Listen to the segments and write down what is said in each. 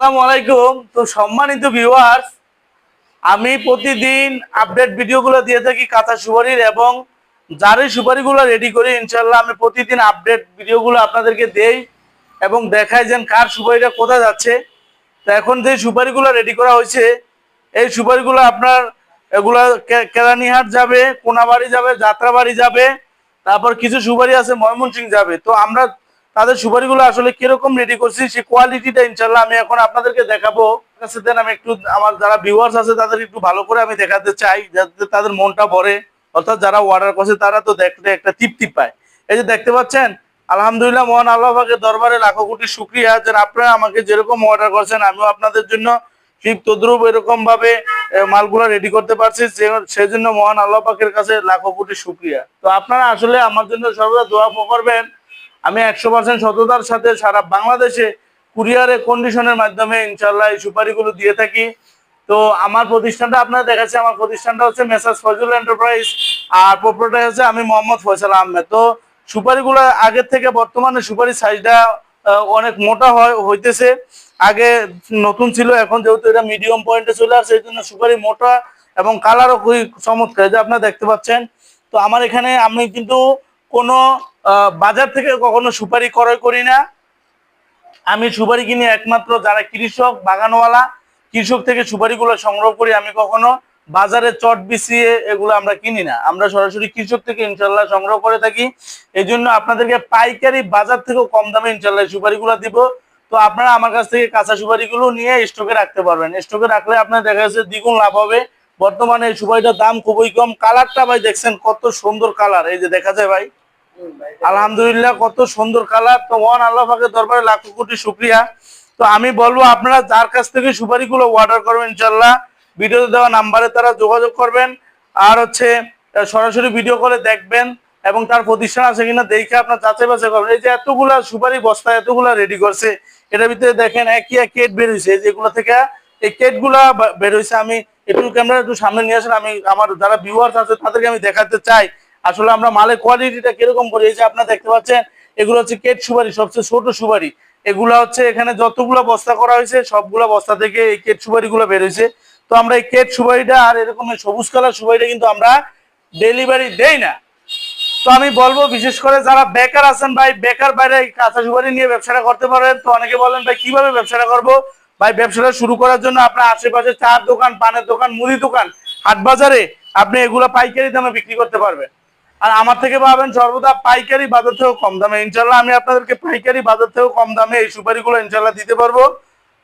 আসসালামু আলাইকুম। তো সম্মানিত ভিউয়ার্স আমি প্রতিদিন আপডেট ভিডিওগুলো দিয়ে থাকি কাঁচা সুপারির এবং জারি সুপারিগুলো রেডি করি। ইনশাল্লাহ আমি প্রতিদিন আপডেট ভিডিওগুলো আপনাদেরকে দেই এবং দেখাই যেন কার সুপারিটা কোথায় যাচ্ছে। তো এখন যে সুপারিগুলো রেডি করা হয়েছে, এই সুপারিগুলো আপনার এগুলা কেরানীহাট যাবে, কোনাবাড়ি যাবে, যাত্রাবাড়ি যাবে, তারপর কিছু সুপারি আছে ময়মনসিং যাবে। তো আমরা তাদের সুপারিগুলো আসলে কীরকম রেডি করছি, সেই কোয়ালিটিটা ইনশাল্লাহ আমি এখন আপনাদেরকে দেখাবো। দেন আমি একটু, আমার যারা ভিউয়ার্স আছে তাদের একটু ভালো করে আমি দেখাতে চাই, যাতে তাদের মনটা ভরে। অর্থাৎ যারা অর্ডার করছে তারা তো দেখতে একটা তৃপ্তি পায়। এই যে দেখতে পাচ্ছেন, আলহামদুলিল্লাহ, মহান আল্লাহ পাকের দরবারে লাখো কোটি শুক্রিয়া। যে আপনারা আমাকে যেরকম অর্ডার করছেন, আমিও আপনাদের জন্য ঠিক তদ্রুপ এরকম ভাবে মালগুলো রেডি করতে পারছি। সেজন্য মহান আল্লাহ পাকের কাছে লাখো কোটি শুক্রিয়া। তো আপনারা আসলে আমার জন্য সর্বদা দোয়া করবেন। আমি একশো পার্সেন্ট সততার সাথে সারা বাংলাদেশে কুরিয়ারে কন্ডিশনের মাধ্যমে ইনশাল্লাহ এই সুপারিগুলো দিয়ে থাকি। তো আমার প্রতিষ্ঠানটা আপনারা দেখাচ্ছে আমার প্রতিষ্ঠানটা হচ্ছে মেসার্স ফজল এন্টারপ্রাইজ আর প্রোপ্রোটাই হচ্ছে আমি মোহাম্মদ ফয়সাল আহমেদ। তো সুপারিগুলো আগের থেকে বর্তমানে সুপারির সাইজটা অনেক মোটা হয়, হইতেছে। আগে নতুন ছিল, এখন যেহেতু এটা মিডিয়াম পয়েন্টে চলে আসছে, এই জন্য সুপারি মোটা এবং কালারও খুবই চমৎকার যে আপনারা দেখতে পাচ্ছেন। তো আমার এখানে আমি কিন্তু কোনো বাজার থেকে কখনো সুপারি ক্রয় করি না। আমি সুপারি কিনি একমাত্র যারা কৃষক, বাগানওয়ালা। কৃষক থেকে সুপারিগুলো সংগ্রহ করি, আমি কখনো বাজারে চট বিছিয়ে এগুলো আমরা কিনি না। আমরা সরাসরি কৃষক থেকে ইনশাল্লাহ সংগ্রহ করে থাকি। এই জন্য আপনাদেরকে পাইকারি বাজার থেকেও কম দামে ইনশাল্লাহ সুপারিগুলো দিব। তো আপনারা আমার কাছ থেকে কাঁচা সুপারিগুলো নিয়ে স্টকে রাখতে পারবেন। স্টকে রাখলে আপনার দেখা যাচ্ছে দ্বিগুণ লাভ হবে। বর্তমানে এই সুপারিটার দাম খুবই কম। কালারটা ভাই দেখছেন কত সুন্দর কালার। এই যে দেখা যায় ভাই। আলহামদুলিল্লাহ, কত সুন্দর কালার। তো ওয়ান আল্লাহ দরবারে লাখো কোটি শুক্রিয়া। তো আমি বলব, আপনারা যার কাছ থেকে সুপারিগুলো অর্ডার করবেন ইনশাল্লাহ ভিডিওতে দেওয়া নাম্বারে তারা যোগাযোগ করবেন। আর হচ্ছে সরাসরি ভিডিও করে দেখবেন এবং তার প্রতিষ্ঠান আছে কিনা দেখে আপনার যাচাই বাছাই করবেন। এই যে এতগুলা সুপারি বস্তা, এতগুলা রেডি করছে, এটার ভিতরে দেখেন একই এক কেট বের হয়েছে যেগুলো থেকে এই কেটগুলা বা- বের হয়েছে আমি একটু ক্যামেরা একটু সামনে নিয়ে আসেন। আমি আমার যারা ভিউয়ার্স আছে, তাদেরকে আমি দেখাতে চাই। আসলে আমরা মালের কোয়ালিটিটা কীরকম করি? এই যে আপনারা দেখতে পাচ্ছেন, এগুলো হচ্ছে কেট সুপারি, সবচেয়ে ছোট সুপারি। এগুলা হচ্ছে এখানে যতগুলো বস্তা করা হয়েছে, সবগুলো বস্তা থেকে এই কেট সুপারি গুলো বের হয়েছে। তো আমরা এই কেট সুপারিটা আর এরকম সবুজ কালার সুপারিটা কিন্তু আমরা ডেলিভারি দেই না। তো আমি বলব, বিশেষ করে যারা বেকার আছেন ভাই বেকার বাইরে কাঁচা সুপারি নিয়ে ব্যবসাটা করতে পারেন। তো অনেকে বলেন, ভাই, কীভাবে ব্যবসাটা করব? ভাই, ব্যবসাটা শুরু করার জন্য আপনার আশেপাশে চার দোকান, পানের দোকান, মুদি দোকান হাট বাজারে আপনি এগুলো পাইকারি দামে বিক্রি করতে পারবেন। আর আমার থেকে পাবেন সর্বদা পাইকারি বাজার থেকেও কম দামে। ইনশাল্লাহ আমি আপনাদেরকে পাইকারি বাজার থেকেও কম দামে এই সুপারিগুলো ইনশাল্লাহ দিতে পারব।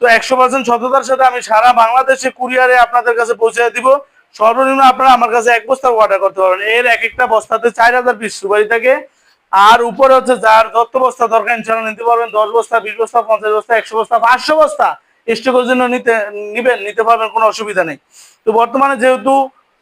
তো একশো পার্সেন্ট সততার সাথে আমি সারা বাংলাদেশে কুরিয়ারে আপনাদের কাছে পৌঁছে দিব। সর্বনিম্ন আপনারা আমার কাছে এক বস্তা অর্ডার করতে পারবেন। এর এক একটা বস্তাতে চার হাজার পিস সুপারি থাকে। আর উপরে হচ্ছে যার যত বস্তা দরকার ইনশাল্লাহ নিতে পারবেন। দশ বস্তা, বিশ বস্তা, পঞ্চাশ বস্তা, একশো বস্তা পাঁচশো বস্তা। স্টকের জন্য নিতে, নিবেন, নিতে পারবেন, কোনো অসুবিধা নেই। তো বর্তমানে যেহেতু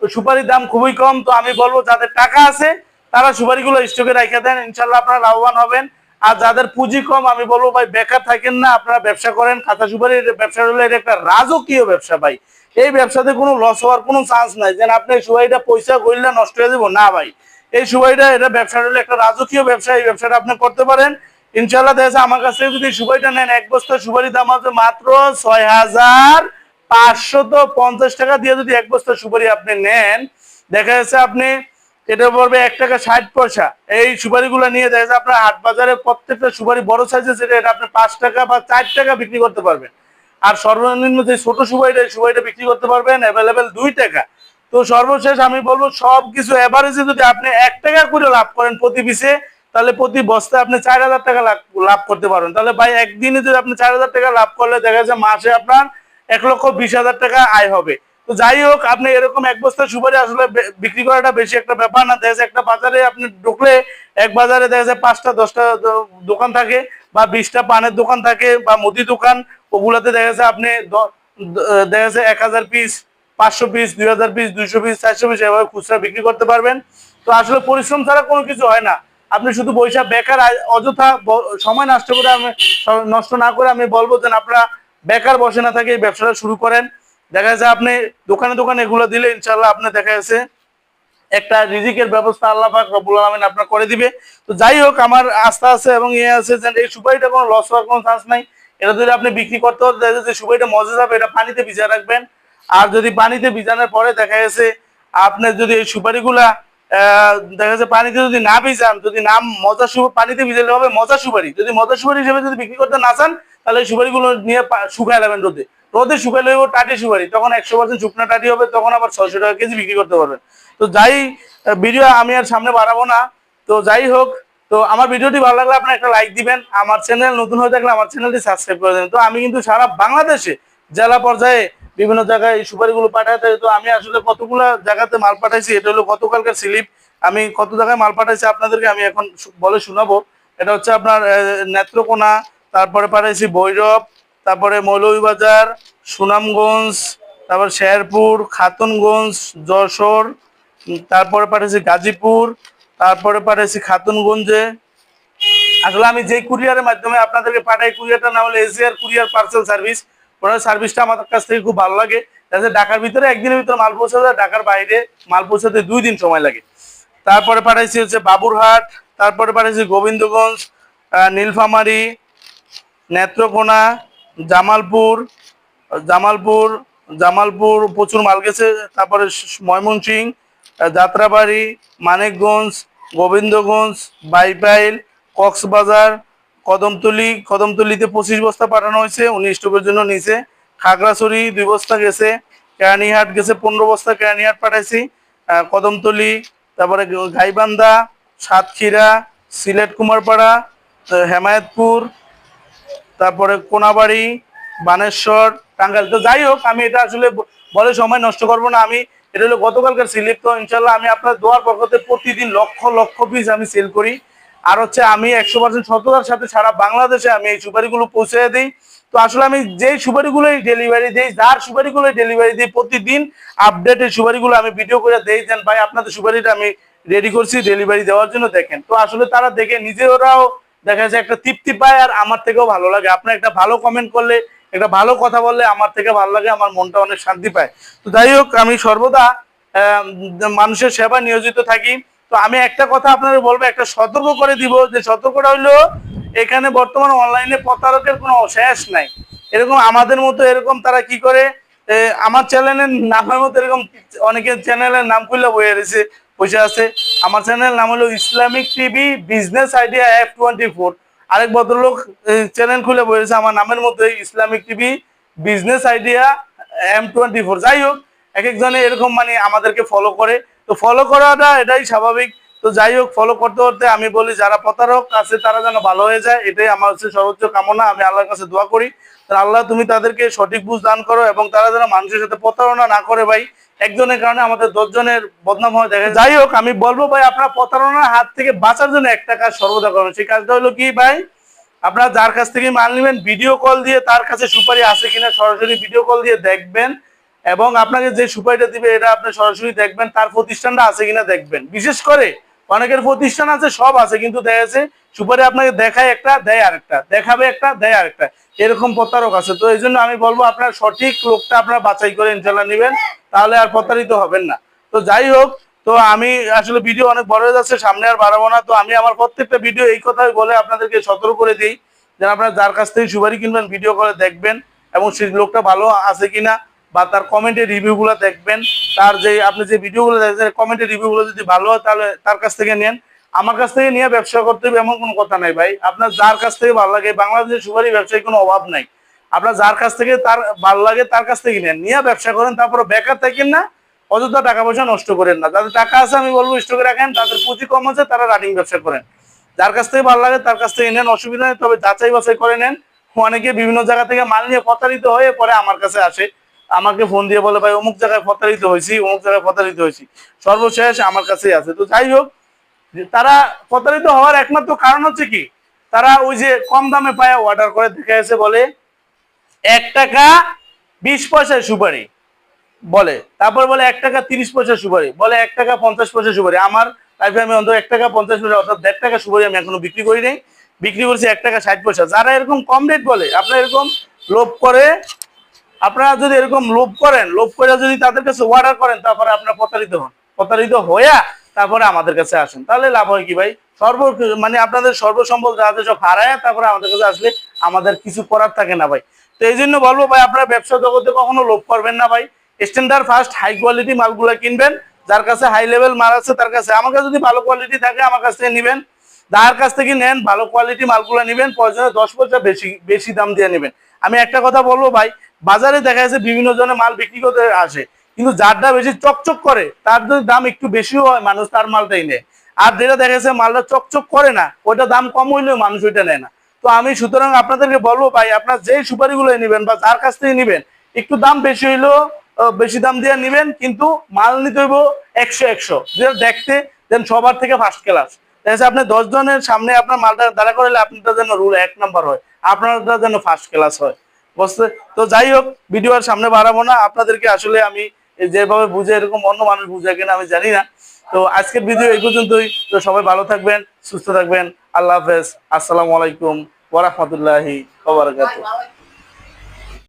সুপারির দাম খুবই কম, তো আমি বলব যাদের টাকা আছে, তারা সুপারিগুলো স্টকে রেখে দেন। ইনশাল্লাহ আপনারা লাভবান হবেন। আর যাদের পুঁজি কম, আমি বলব ভাই, বেকার থাকেন না, আপনারা ব্যবসা করেন। খাতা সুপারির ব্যবসা হলে এটা একটা রাজকীয় ব্যবসা ভাই। এই ব্যবসাতে কোনো লস হওয়ার কোনো চান্স নাই। যেন আপনি সুপারিটা পয়সা করলে নষ্ট হয়ে যাব, না ভাই। এই সুপারিটা, এটা ব্যবসা হলে একটা রাজকীয় ব্যবসা, এই ব্যবসাটা আপনি করতে পারেন। ইনশাল্লাহ দেখা আমার কাছ থেকে যদি সুপারিটা নেন, এক বস্তা সুপারির দাম আছে মাত্র ছয় হাজার পাঁচশত পঞ্চাশ টাকা দিয়ে যদি এক বস্তা সুপারি আপনি নেন, দেখা যাচ্ছে আপনি এটা পড়বে এক টাকা ষাট পয়সা। এই সুপারিগুলো নিয়ে দেখা যাচ্ছে আপনার হাট বাজারে প্রত্যেকটা সুপারি বড় সাইজের সেটা এটা আপনি পাঁচ টাকা বা চার টাকা বিক্রি করতে পারবেন। আর সর্বনিম্ন যে ছোট সুপারিটা, এই সুপারিটা বিক্রি করতে পারবেন অ্যাভেলেবেল দুই টাকা। তো সর্বশেষ আমি বলব সব কিছু এভারেজে যদি আপনি এক টাকা করে লাভ করেন প্রতি পিসে তাহলে প্রতি বস্তায় আপনি চার হাজার টাকা লাভ করতে পারবেন। তাহলে ভাই, একদিনে যদি আপনি চার হাজার টাকা লাভ করলে দেখা যাচ্ছে মাসে আপনার এক লক্ষ বিশ হাজার টাকা আয় হবে। তো যাই হোক, আপনি এরকম এক বস্তা সুপারি আসলে বিক্রি করাটা বেশি একটা ব্যাপার না। দেখা একটা বাজারে আপনি ঢুকলে এক বাজারে দেখা যায় পাঁচটা, দশটা দোকান থাকে বা বিশটা পানের দোকান থাকে বা মুদি দোকান। ওগুলাতে দেখা যাচ্ছে আপনি দেখা যাচ্ছে এক হাজার পিস, পাঁচশো পিস, দুই হাজার পিস, দুইশো পিস, চারশো পিস এভাবে খুচরা বিক্রি করতে পারবেন। তো আসলে পরিশ্রম ছাড়া কোনো কিছু হয় না। আপনি শুধু পয়সা বেকার অযথা সময় নষ্ট করে আমি নষ্ট না করে আমি বলব যে আপনারা বেকার বসে না থাকে, এই ব্যবসাটা শুরু করেন। দেখা যাচ্ছে আপনি দোকানে দোকানে এগুলো দিলে ইনশাল্লাহ আপনি দেখা যাচ্ছে একটা রিজিকের ব্যবস্থা আল্লাহ পাক রব্বুল আলামিন আপনার করে দিবে। তো যাই হোক, আমার আস্থা আছে এবং ইয়ে আছে যে এই সুপারিটা কোনো লস হওয়ার কোনো চান্স নাই। এটা যদি আপনি বিক্রি করতে হতে, দেখা যাচ্ছে সুপারিটা মজা যাবে, এটা পানিতে ভিজা রাখবেন। আর যদি পানিতে ভিজানোর পরে দেখা গেছে আপনার যদি এই সুপারিগুলা দেখা যাচ্ছে পানিতে যদি না ভিজান, যদি নাম মজা সুপারি পানিতে ভিজালে হবে মজা সুপারি। যদি মজা সুপারি হিসেবে যদি বিক্রি করতে না চান, তাহলে সুপারিগুলো নিয়ে শুকায় নেবেন রোদে। রোদে শুকাইলে হইব টাটি সুপারি। তখন একশো পার্সেন্ট শুকনা টাটি হবে, তখন আবার ছয়শো টাকা কেজি বিক্রি করতে পারবেন। তো যাই ভিডিও আমি আর সামনে বাড়াবো না। তো যাই হোক, তো আমার ভিডিওটি ভালো লাগলে আপনার একটা লাইক দিবেন। আমার চ্যানেল নতুন হয়ে থাকলে আমার চ্যানেলটি সাবস্ক্রাইব করে দেবেন। তো আমি কিন্তু সারা বাংলাদেশে জেলা পর্যায়ে বিভিন্ন জায়গায় সুপারিগুলো পাঠাতে তো আমি আসলে কতগুলা জায়গাতে মাল পাঠাইছি, এটা হলো গতকালকার স্লিপ। আমি কত জায়গায় মাল পাঠাইছি আপনাদেরকে আমি এখন বলে শোনাবো। এটা হচ্ছে আপনার নেত্রকোনা, তারপরে পাঠাইছি ভৈরব, তারপরে মৌলভীবাজার, সুনামগঞ্জ, তারপর শেরপুর, খাতুনগঞ্জ, যশোর তারপরে পাঠিয়েছি গাজীপুর, তারপরে পাঠিয়েছি খাতুনগঞ্জে। আসলে আমি যে কুরিয়ারের মাধ্যমে আপনাদেরকে পাঠাই কুরিয়ারটার নাম হলো ACR courier parcel service owner সার্ভিসটা আমার কাছ থেকে খুব ভালো লাগে। যাতে ঢাকার ভিতরে একদিনের ভিতরে মাল পৌঁছে যায় ঢাকার বাইরে মাল পৌঁছাতে দুই দিন সময় লাগে। তারপরে পাঠাইছি হচ্ছে বাবুরহাট, তারপরে পাঠাইছি গোবিন্দগঞ্জ নীলফামারী, নেত্রকোনা, জামালপুর জামালপুর জামালপুর প্রচুর মাল গেছে। তারপরে ময়মনসিং যাত্রাবাড়ি, মানিকগঞ্জ, গোবিন্দগঞ্জ, বাইপাইল, কক্সবাজার কদমতলি, কদমতলিতে পঁচিশ বস্তা পাঠানো হয়েছে, উনি স্টকের জন্য নিচে খাগড়াছড়ি দুই বস্তা গেছে, কেরানীহাট গেছে পনেরো বস্তা, কেরানীহাট পাঠাইছি। কদমতলি, তারপরে গাইবান্ধা, সাতক্ষীরা, সিলেট কুমারপাড়া হেমায়েতপুর, তারপরে কোনাবাড়ি, বানেশ্বর, টাঙ্গাইল। তো যাই হোক, আমি এটা আসলে বলে সময় নষ্ট করব না। আমি, এটা হলো গতকালকার স্লিপ তো ইনশাল্লাহ আমি আপনার দোয়ার পক্ষতে প্রতিদিন লক্ষ লক্ষ পিস আমি সেল করি। আর হচ্ছে আমি একশো পার্সেন্ট সততার সাথে সারা বাংলাদেশে আমি এই সুপারিগুলো পৌঁছে দিই। তো আসলে আমি যেই সুপারিগুলোই ডেলিভারি দিই, যার সুপারিগুলোই ডেলিভারি দিই, প্রতিদিন আপডেটের সুপারিগুলো আমি ভিডিও করে দেই দেন ভাই, আপনাদের সুপারিটা আমি রেডি করছি ডেলিভারি দেওয়ার জন্য। দেখেন, তো আসলে তারা দেখে নিজেরাও দেখা যাচ্ছে একটা তৃপ্তি পায় আর আমার থেকেও ভালো লাগে। আপনার একটা ভালো কমেন্ট করলে, একটা ভালো কথা বললে আমার থেকে ভালো লাগে, আমার মনটা অনেক শান্তি পায়। তো যাই হোক, আমি সর্বদা মানুষের সেবা নিয়োজিত থাকি। তো আমি একটা কথা আপনাদের বলব, একটা সতর্ক করে দিব যে সতর্কটা হইল, এখানে বর্তমান অনলাইনে প্রতারকের কোনো শেষ নাই। এরকম আমাদের মতো এরকম তারা কি করে? আমার চ্যানেলের নামের মতো এরকম অনেকের চ্যানেলের নাম খুললে বয়ে রয়েছে, বসে আছে। আমার চ্যানেল নাম হলো Islamic TV business idea F twenty four আরেক ভদ্রলোক চ্যানেল খুলে বলেছে আমার নামের মধ্যে Islamic TV business idea M twenty four যাই হোক, এক একজনে এরকম মানে আমাদেরকে ফলো করে। তো ফলো করাটা এটাই স্বাভাবিক। তো যাই হোক ফলো করতে করতে আমি বলি, যারা প্রতারক আছে, তারা যেন ভালো হয়ে যায়, এটাই আমার হচ্ছে সর্বোচ্চ কামনা। আমি আল্লাহর কাছে দোয়া করি। আল্লাহ, তুমি তাদেরকে সঠিক বুঝ দান করো এবং তারা যেন মানুষের সাথে প্রতারণা না করে ভাই। একজনের কারণে আমাদের দশজনের বদনাম হয়ে, দেখে যাই হোক, আমি বলব ভাই, আপনারা প্রতারণার হাত থেকে বাঁচার জন্য একটা কাজ সর্বদা করেন। সেই কাজটা হলো কি ভাই? আপনারা যার কাছ থেকে মাল নেবেন ভিডিও কল দিয়ে তার কাছে সুপারি আছে কিনা সরাসরি ভিডিও কল দিয়ে দেখবেন। এবং আপনাকে যে সুপারিটা দিবে এটা আপনি সরাসরি দেখবেন, তার প্রতিষ্ঠানটা আছে কিনা দেখবেন। বিশেষ করে অনেকের প্রতিষ্ঠান আছে, সব আছে, কিন্তু দেখা যাচ্ছে সুপারি আপনাকে দেখায় একটা, দেয় আরেকটা, দেখাবে একটা, দেয় আরেকটা। এরকম প্রতারক আছে। তো এই জন্য আমি বলব, আপনার সঠিক লোকটা আপনারা বাছাই করে ইনশাল্লাহ নেবেন, তাহলে আর প্রতারিত হবেন না। তো যাই হোক, তো আমি আসলে ভিডিও অনেক বড় হয়ে যাচ্ছে, সামনে আর বাড়াবো না। তো আমি আমার প্রত্যেকটা ভিডিও এই কথাই বলে আপনাদেরকে সতর্ক করে দিই, যেন আপনারা যার কাছ থেকে সুপারি কিনবেন, ভিডিও করে দেখবেন, এবং সেই লোকটা ভালো আছে কিনা বা তার কমেন্টের রিভিউগুলো দেখবেন। তার যে, আপনি যে ভিডিওগুলো দেখছেন কমেন্টের রিভিউগুলো যদি ভালো হয়, তাহলে তার কাছ থেকে নেন। আমার কাছ থেকে নিয়ে ব্যবসা করতে হবে এমন কোনো কথা নাই ভাই। আপনার যার কাছ থেকে ভালো লাগে, বাংলাদেশের সুপারি ব্যবসায় কোনো অভাব নাই। আপনার যার কাছ থেকে তার ভালো লাগে, তার কাছ থেকে নেন। নিয়ে ব্যবসা করেন, তারপরে বেকার থাকেন না, অযথা টাকা পয়সা নষ্ট করেন না। যাদের টাকা আছে, আমি বলব স্টকে রাখেন তাদের পুঁজি কম আছে, তারা রানিং ব্যবসা করেন। যার কাছ থেকে ভালো লাগে, তার কাছ থেকে নেন, অসুবিধা নেই, তবে যাচাই বাছাই করে নেন। অনেকে বিভিন্ন জায়গা থেকে মাল নিয়ে প্রতারিত হয়ে পরে আমার কাছে আসে। আমাকে ফোন দিয়ে বলে, ভাই, অমুক জায়গায় প্রতারিত হয়েছি, অমুক জায়গায় প্রতারিত হয়েছি। সর্বশেষ আমার কাছেই আছে। তো যাই হোক তারা প্রতারিত হওয়ার একমাত্র কারণ হচ্ছে কি? তারা ওই যে কম দামে পায় অর্ডার করে, দেখে এসে বলে, এক টাকা বিশ পয়সায় সুপারি। বলে, তারপর বলে, এক টাকা তিরিশ পয়সা সুপারি। বলে, এক টাকা পঞ্চাশ পয়সা সুপারি। আমার লাইফে আমি অন্তত এক টাকা পঞ্চাশ পয়সা, অর্থাৎ দেড় টাকা সুপারি আমি এখনও বিক্রি করি নাই। বিক্রি করছি এক টাকা ষাট পয়সা। যারা এরকম কম রেট বলে, আপনার এরকম লোভ করে আপনারা যদি এরকম লোভ করেন, লোভ করে যদি তাদের কাছে অর্ডার করেন, তারপরে আপনারা প্রতারিত হন। প্রতারিত হইয়া তারপরে আমাদের কাছে আসেন। তাহলে লাভ হয় কি ভাই? সর্ব মানে আপনাদের সর্বসম্বল যা আছে সব হারায়, তারপরে আমাদের কাছে আসলে আমাদের কিছু করার থাকে না ভাই। তো এই জন্য বলব ভাই, আপনারা ব্যবসা জগতে কখনো লোভ করবেন না ভাই। স্ট্যান্ডার্ড ফার্স্ট হাই কোয়ালিটি মালগুলো কিনবেন। যার কাছে হাই লেভেল মাল আছে, তার কাছে আমার কাছে যদি ভালো কোয়ালিটি থাকে, আমার কাছ থেকে নেবেন। যার কাছ থেকে নেন, ভালো কোয়ালিটি মালগুলো নেবেন। প্রয়োজনে দশ পয়সা বেশি বেশি দাম দিয়ে নেবেন। আমি একটা কথা বলব ভাই বাজারে দেখা যাচ্ছে বিভিন্ন জনে মাল বিক্রি করতে আসে, কিন্তু যারটা বেশি চকচক করে, তার যদি দাম একটু বেশিও হয় মানুষ তার মালটাই নেয়। আর যেটা দেখা যাচ্ছে মালটা চকচক করে না, ওইটা দাম কম হইলেও মানুষ ওইটা নেয় না। তো আমি সুতরাং আপনাদেরকে বলব ভাই, আপনার যে সুপারিগুলো নেবেন বা যার কাছ থেকে নেবেন, একটু দাম বেশি হইলেও বেশি দাম দিয়ে নেবেন, কিন্তু মাল নিতে হইব একশো একশো। যেটা দেখতে দেন সবার থেকে ফার্স্ট ক্লাস দেখা আপনি দশ জনের সামনে আপনার মালটা দাঁড়া করলে আপনারটা যেন রুল এক নাম্বার হয়, আপনারটা যেন ফার্স্ট ক্লাস হয়। বুঝতে তো যাই হোক ভিডিও আর সামনে বাড়াবো না। আপনাদেরকে আসলে আমি যেভাবে বুঝে, এরকম অন্য মানুষ বুঝে কিনা আমি জানি না। তো আজকের ভিডিও এই পর্যন্তই। তো সবাই ভালো থাকবেন, সুস্থ থাকবেন। আল্লাহ হাফেজ। আসসালামু আলাইকুম ওরহমতুল্লাহি